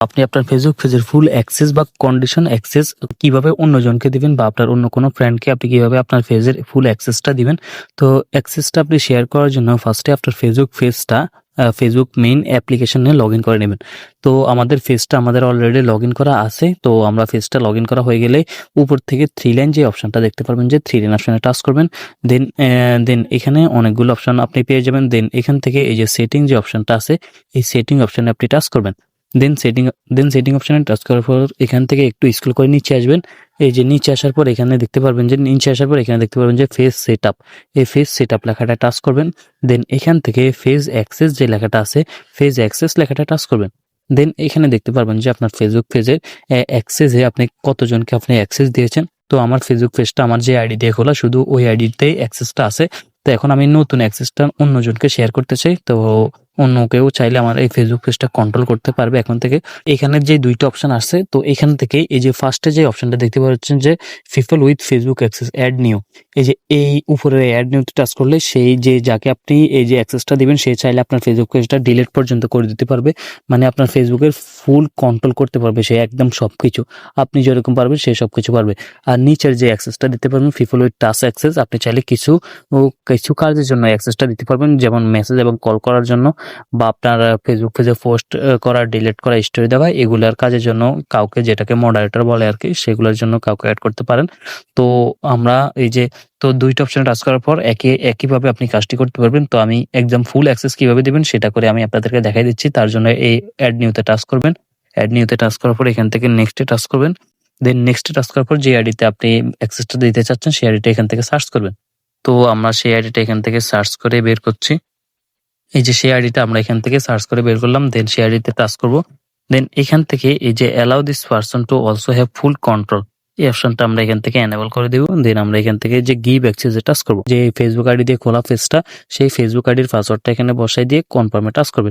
আপনি আপনার ফেসবুক পেজের ফুল অ্যাক্সেস বা কন্ডিশন অ্যাক্সেস কীভাবে অন্যজনকে দিবেন বা আপনার অন্য কোনো ফ্রেন্ডকে আপনি কীভাবে আপনার পেজের ফুল অ্যাক্সেসটা দিবেন? তো অ্যাক্সেসটা আপনি শেয়ার করার জন্য ফার্স্টে আপনার ফেসবুক পেজটা ফেসবুক মেইন অ্যাপ্লিকেশনে লগ ইন করে নেবেন। তো আমাদের ফেসটা আমাদের অলরেডি লগ ইন করা আছে। তো আমরা ফেসটা লগ ইন করা হয়ে গেলে উপর থেকে থ্রি লাইন যে অপশনটা দেখতে পারবেন যে থ্রি লাইন অপশানে টাচ করবেন। দেন দেন এখানে অনেকগুলো অপশান আপনি পেয়ে যাবেন। দেন এখান থেকে এই যে সেটিং যে অপশনটা আছে, এই সেটিং অপশানে আপনি টাচ করবেন। দেন সেটিং দেন সেটিং অপশনে টাচ করার পর এখান থেকে একটু স্ক্রল করে নিচে আসবেন। এই যে নিচে আসার পর এখানে দেখতে পারবেন যে নিচে আসার পর এখানে দেখতে পারবেন যে ফেস সেট আপ এই ফেস সেট আপ লেখাটা টাচ করবেন। দেন এখান থেকে ফেজ অ্যাক্সেস যে লেখাটা আছে ফেজ অ্যাক্সেস লেখাটা টাচ করবেন। দেন এখানে দেখতে পারবেন যে আপনার ফেসবুক পেজের অ্যাক্সেসে আপনি কতজনকে আপনি অ্যাক্সেস দিয়েছেন। তো আমার ফেসবুক পেজটা আমার যে আইডি দিয়ে খোলা, শুধু ওই আইডিতেই অ্যাক্সেসটা আছে। তো এখন আমি নতুন অ্যাক্সেসটা অন্যজনকে শেয়ার করতে চাই। তো অন্য কেউ চাইলে আমার এই ফেসবুক পেজটা কন্ট্রোল করতে পারবে এখন থেকে। এখানে যে দুইটা অপশন আছে তো এখান থেকে এই যে ফার্স্টে যে অপশনটা দেখতে পাচ্ছেন যে people with Facebook access add new এই যে এই উপরে অ্যাড নিউতে টাচ করলে সেই যে যাকে আপনি এই যে অ্যাক্সেসটা দিবেন, সে চাইলে আপনার ফেসবুক পেজটা ডিলিট পর্যন্ত করে দিতে পারবে। মানে আপনার ফেসবুকের ফুল কন্ট্রোল করতে পারবে সে একদম সব কিছু আপনি যেরকম পারবেন সে সব কিছু পারবে। আর নিচের যে অ্যাক্সেসটা দিতে পারবেন পিপল উইথ টাচ অ্যাক্সেস আপনি চাইলে কিছু কিছু কাজের জন্য অ্যাক্সেসটা দিতে পারবেন, যেমন মেসেজ এবং কল করার জন্য। বা আপনার ফেসবুক পেজে পোস্ট করা ডিলিট করা স্টোরি দেওয়া এগুলার কাজের জন্য কাউকে যেটাকে মডারেটর বলে আর কি সেগুলোর জন্য কাউকে অ্যাড করতে পারেন। তো আমরা এই যে, তো দুইটা অপশন টাচ করার পর একে, একইভাবে আপনি কাজটি করতে পারবেন। তো আমি একদম ফুল অ্যাক্সেস কীভাবে দিবেন, সেটা করে আমি আপনাদেরকে দেখাই দিচ্ছি। তার জন্য এই অ্যাড নিউতে টাচ করবেন। অ্যাড নিউতে টাচ করার পর এখান থেকে নেক্সটে টাচ করবেন। দেন নেক্সটে টাচ করার পর যে আইডিতে আপনি অ্যাক্সেসটা দিতে চাচ্ছেন, সেই আইডিটা এখান থেকে সার্চ করবেন। তো আমরা সেই আইডিটা এখান থেকে সার্চ করে বের করছি। এই যে সেই আইডিটা আমরা এখান থেকে সার্চ করে বের করলাম দেন সেই আইডিতে টাচ করব। দেন এখান থেকে এই যে allow this person to also have full control এই অপশনটা আমরা এখান থেকে এনেবল করে দেবো। দেন আমরা এখান থেকে যে গিভ অ্যাক্সেসে টাচ করব। যে ফেসবুক আইডি দিয়ে খোলা পেজটা সেই ফেসবুক আইডির পাসওয়ার্ডটা এখানে বসাই দিয়ে কনফার্মে টাচ করবেন